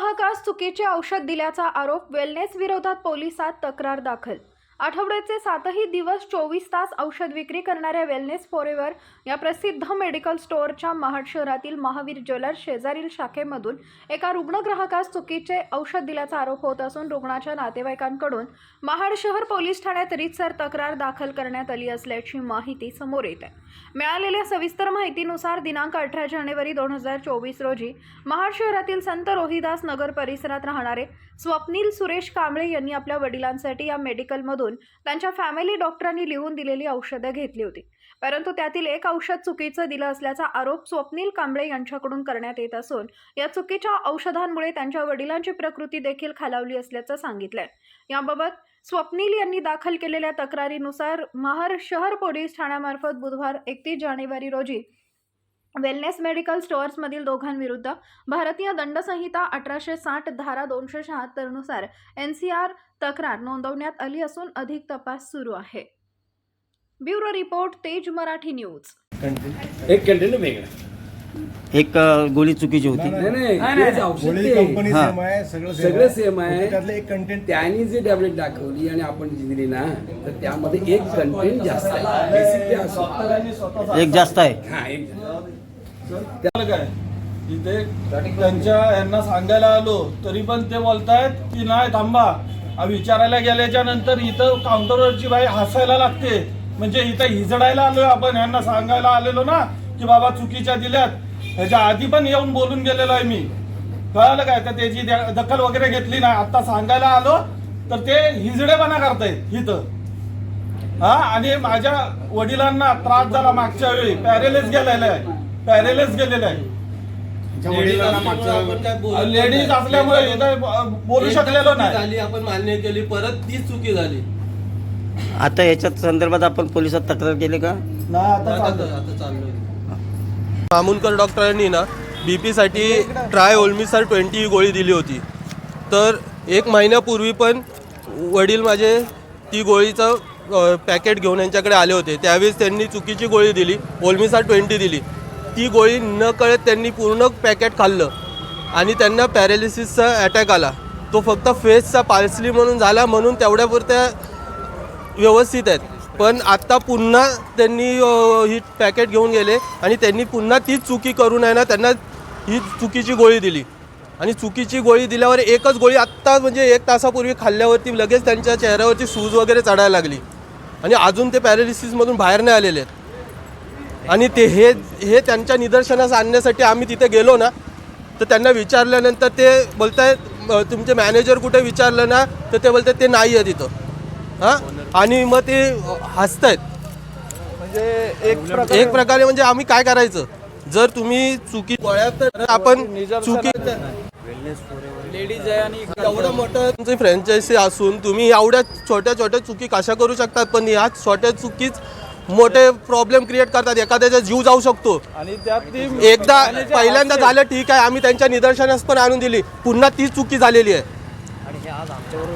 वाहकास चुकीचे औषध दिल्याचा आरोप वेलनेस विरोधात पोलिसात तक्रार दाखल आठवड्याचे सातही दिवस चोवीस तास औषध विक्री करणाऱ्या वेलनेस फॉरेवर या प्रसिद्ध मेडिकल स्टोअरच्या महाड शहरातील महावीर ज्वेलर्स शेजारील शाखेमधून एका रुग्णग्राहकास चुकीचे औषध दिल्याचा आरोप होत असून रुग्णाच्या नातेवाईकांकडून महाड शहर पोलीस ठाण्यात रितसर तक्रार दाखल करण्यात आली असल्याची माहिती समोर येत आहे. मिळालेल्या सविस्तर माहितीनुसार दिनांक अठरा जानेवारी दोन हजार चोवीस रोजी महाड शहरातील संत रोहिदास नगर परिसरात राहणारे स्वप्नील सुरेश कांबळे यांनी आपल्या वडिलांसाठी या मेडिकलमधून त्यांच्या फॅमिली डॉक्टरांनी लिहून दिलेली औषधं घेतली होती. परंतु त्यातील एक औषध चुकीचं दिलं असल्याचा आरोप स्वप्नील कांबळे यांच्याकडून करण्यात येत असून या चुकीच्या औषधांमुळे त्यांच्या वडिलांची प्रकृती देखील खालावली असल्याचं सांगितलंय. याबाबत स्वप्नील यांनी दाखल केलेल्या तक्रारीनुसार महार शहर पोलीस ठाण्यामार्फत बुधवार एकतीस जानेवारी रोजी वेलनेस मेडिकल स्टोअर्समधील दोघांविरुद्ध भारतीय दंडसंहिता अठराशे साठ धारा दोनशे शहात्तरनुसार एन सी आर तक्रार नोंदवण्यात आली असून अधिक तपास सुरू आहे. ब्युरो रिपोर्ट तेज मराठी न्यूज. एक कंटेन वेगळा. एक गोळी चुकीची होती. नाही नाही तेच औषध गोळी ते. कंपनी हा. सेम आहे सगळं सगळं सेम आहे. फक्त त्यातलं एक कंटेंट त्यांनी जी टॅबलेट दाखवली आणि आपण जी दिली ना तर त्यामध्ये एक कंटेंट जास्त आहे. बेसिक ते असं. एक जास्त आहे. हा एक काय? इथे त्यांच्या यांना सांगायला आलो तरी पण ते बोलतायत की नाही थांबा. आ, विचारायला गेल्याच्यानंतर इथं काउंटरवरची बाई हसायला लागते. म्हणजे इथं हिजडायला आलोय आपण. यांना सांगायला आलेलो ना की बाबा चुकीच्या दिल्यात. ह्याच्या आधी पण येऊन बोलून गेलेलो आहे मी. कळालं काय? तर त्याची दखल वगैरे घेतली नाही. आता सांगायला आलो तर ते हिजडेपणा करतायत इथं. हा? आणि माझ्या वडिलांना त्रास झाला मागच्या वेळी. पॅरेलेस गेलेला आहे. पॅरेलेस गेलेला आहे. लेडीज असल्यामुळे इथं बोलू शकलेलो नाही. झाली आपण मान्य केली. परत तीच चुकी झाली. आता याच्यात संदर्भात आपण पोलिसात तक्रार केली का? नाही आता आता चालतंय. आता चाललोय मामुनकर डॉक्टरांनी ना बी पीसाठी ट्राय ओल्मिसार ट्वेंटी ही गोळी दिली होती. तर एक महिन्यापूर्वी पण वडील माझे ती गोळीचं पॅकेट घेऊन यांच्याकडे आले होते. त्यावेळेस त्यांनी चुकीची गोळी दिली ओल्मिसर ट्वेंटी दिली. ती गोळी न कळत त्यांनी पूर्ण पॅकेट खाल्लं आणि त्यांना पॅरालिसिसचा अटॅक आला. तो फक्त फेसचा पार्सली म्हणून झाला म्हणून तेवढ्यापुरत्या व्यवस्थित आहेत. पण आत्ता पुन्हा त्यांनी ही पॅकेट घेऊन गेले आणि त्यांनी पुन्हा तीच चुकी करून आहे ना त्यांना ही चुकीची गोळी दिली. आणि चुकीची गोळी दिल्यावर एकच गोळी आत्ता म्हणजे एक तासापूर्वी खाल्ल्यावरती लगेच त्यांच्या चेहऱ्यावरती सूज वगैरे चढायला लागली. आणि अजून ते पॅरालिसिसमधून बाहेर नाही आलेले. आहेत आणि ते हे हे त्यांच्या निदर्शनास आणण्यासाठी आम्ही तिथे गेलो ना तर त्यांना विचारल्यानंतर ते बोलतायत तुमचे मॅनेजर कुठे विचारलं ना तर ते बोलतात ते नाही आहे तिथं. हां? आणि मग ते अ, हसतायत. म्हणजे एक प्रकारे एक प्रकारे म्हणजे आम्ही काय करायचं? जर तुम्ही चुकी तर आपण चुकी लेडीज आहे. आणि एवढं मोठं तुमची फ्रँचायझी असून तुम्ही एवढ्या छोट्या छोट्या चुकी कशा करू शकतात? पण ह्या छोट्या चुकीच मोठे प्रॉब्लेम क्रिएट करतात. एखाद्याचा जीव जाऊ शकतो. आणि त्यात ती एकदा पहिल्यांदा झालं ठीक आहे. आम्ही त्यांच्या निदर्शनास पण आणून दिली. पुन्हा तीच चुकी झालेली आहे.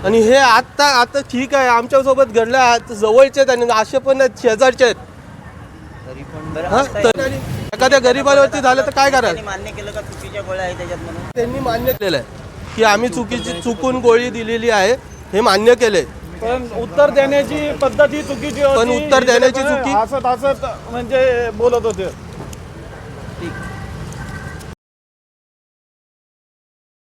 आणि हे आता आता ठीक आहे. आमच्यासोबत घडलं आत- जवळचे आहेत आणि असे पण आहेत, शेजारचे आहेत. हा? तर एखाद्या गरीबावरती झालं तर काय करायचं? मान्य केलं का चुकीच्या गोळ्या आहे त्याच्यात म्हणून? त्यांनी मान्य केलेलं आहे की आम्ही चुकीची चुकून गोळी दिलेली आहे. हे मान्य केलंय. पण उत्तर देण्याची पद्धत ही चुकीची होती. पण उत्तर देण्याची चुकी- हसत हसत म्हणजे बोलत होते.